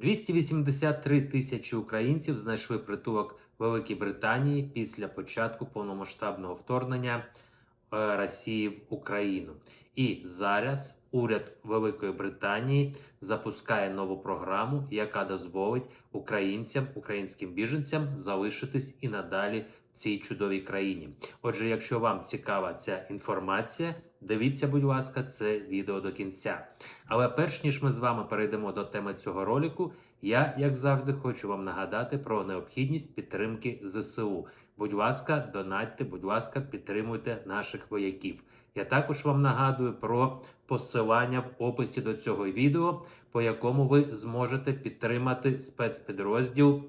283 тисячі українців знайшли притулок Великій Британії після початку повномасштабного вторгнення е, Росії в Україну. І зараз уряд Великої Британії запускає нову програму, яка дозволить українцям, українським біженцям залишитись і надалі цій чудовій країні. Отже, якщо вам цікава ця інформація, дивіться, будь ласка, це відео до кінця. Але перш ніж ми з вами перейдемо до теми цього ролику, я, як завжди, хочу вам нагадати про необхідність підтримки ЗСУ. Будь ласка, донатьте, будь ласка, підтримуйте наших вояків. Я також вам нагадую про посилання в описі до цього відео, по якому ви зможете підтримати спецпідрозділ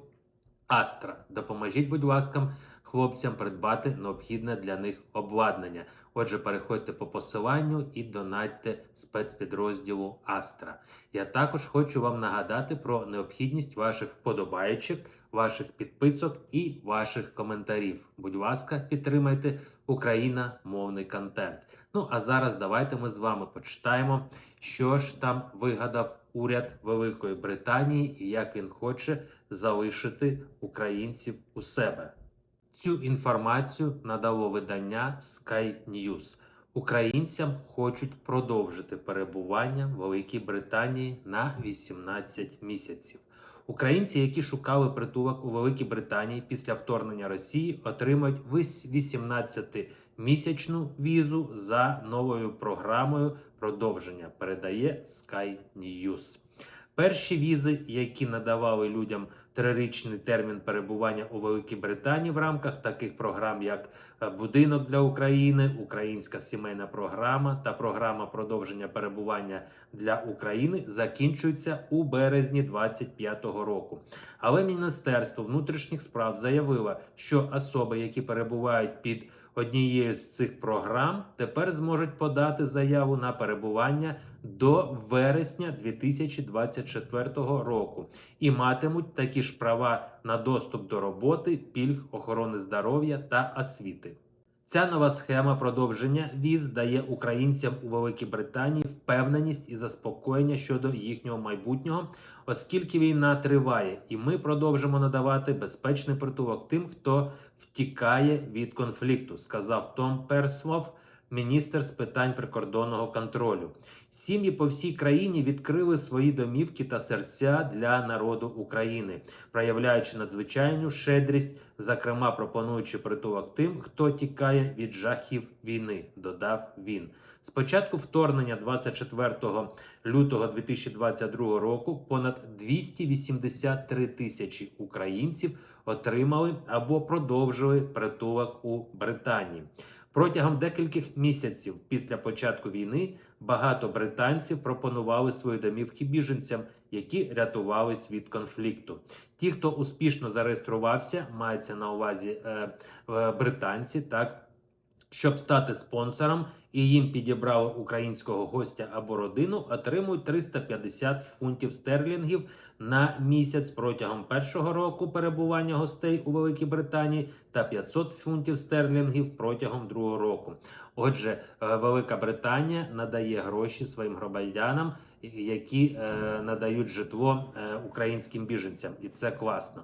Астра. Допоможіть, будь ласка, хлопцям придбати необхідне для них обладнання. Отже, переходьте по посиланню і донатьте спецпідрозділу Астра. Я також хочу вам нагадати про необхідність ваших вподобайочок, ваших підписок і ваших коментарів. Будь ласка, підтримайте україномовний контент. Ну а зараз давайте ми з вами почитаємо, що ж там вигадав уряд Великої Британії і як він хоче залишити українців у себе. Цю інформацію надало видання Sky News. Українцям хочуть продовжити перебування в Великій Британії на 18 місяців. Українці, які шукали притулок у Великій Британії після вторгнення Росії, отримають 18-місячну візу за новою програмою продовження. Передає Sky News. Перші візи, які надавали людям трирічний термін перебування у Великій Британії в рамках таких програм, як е, Будинок для України, Українська сімейна програма та програма продовження перебування для України, закінчуються у березні 2025 року. Але Міністерство внутрішніх справ заявило, що особи, які перебувають під однією з цих програм, тепер зможуть подати заяву на перебування до вересня 2024 року і матимуть такі ж права на доступ до роботи, пільг охорони здоров'я та освіти. Ця нова схема продовження віз дає українцям у Великій Британії впевненість і заспокоєння щодо їхнього майбутнього, оскільки війна триває, і ми продовжимо надавати безпечний притулок тим, хто втікає від конфлікту, сказав Том Перслов, міністр з питань прикордонного контролю. Сім'ї по всій країні відкрили свої домівки та серця для народу України, проявляючи надзвичайну щедрість, зокрема пропонуючи притулок тим, хто тікає від жахів війни, додав він. З початку вторгнення 24 лютого 2022 року понад 283 тисячі українців отримали або продовжили притулок у Британії. Протягом декількох місяців після початку війни багато британців пропонували свої домівки біженцям, які рятувались від конфлікту. Ті, хто успішно зареєструвався, мається на увазі е, е, британці, так щоб стати спонсором і їм підібрали українського гостя або родину, отримують 350 фунтів стерлінгів на місяць протягом першого року перебування гостей у Великій Британії та 500 фунтів стерлінгів протягом другого року. Отже, е, Велика Британія надає гроші своїм громадянам, які е, надають житло е, українським біженцям, і це класно.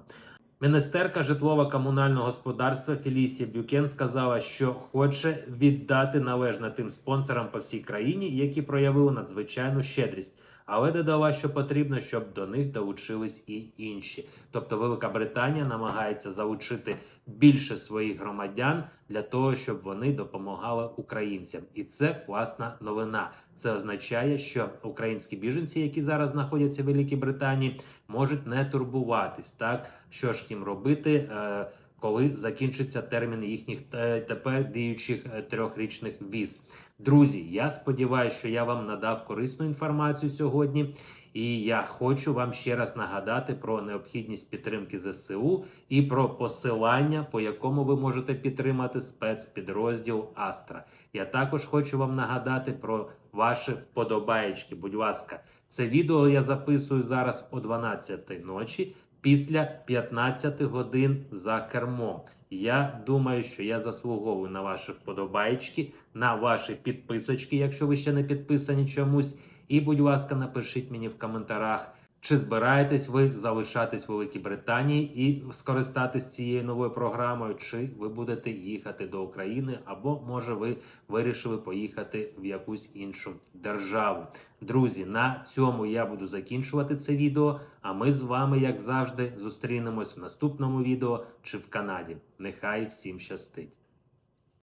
Міністерка житлово-комунального господарства Фелісія Бюкен сказала, що хоче віддати належне тим спонсорам по всій країні, які проявили надзвичайну щедрість. Але додала, що потрібно, щоб до них долучились і інші. Тобто, Велика Британія намагається залучити більше своїх громадян для того, щоб вони допомагали українцям, і це класна новина. Це означає, що українські біженці, які зараз знаходяться в Великій Британії, можуть не турбуватись, так що ж їм робити. Е, коли закінчиться термін їхніх е, тепер діючих е, трьохрічних віз. Друзі, я сподіваюся, що я вам надав корисну інформацію сьогодні, і я хочу вам ще раз нагадати про необхідність підтримки ЗСУ і про посилання, по якому ви можете підтримати спецпідрозділ Астра. Я також хочу вам нагадати про ваші вподобаєчки. Будь ласка, це відео я записую зараз о 12 ночі після 15 годин за кермом. Я думаю, що я заслуговую на ваші вподобайки, на ваші підписочки, якщо ви ще не підписані чомусь. І, будь ласка, напишіть мені в коментарях, Чи збираєтесь ви залишатись в Великій Британії і скористатись цією новою програмою, чи ви будете їхати до України, або може ви вирішили поїхати в якусь іншу державу? Друзі, на цьому я буду закінчувати це відео. А ми з вами, як завжди, зустрінемось в наступному відео чи в Канаді. Нехай всім щастить!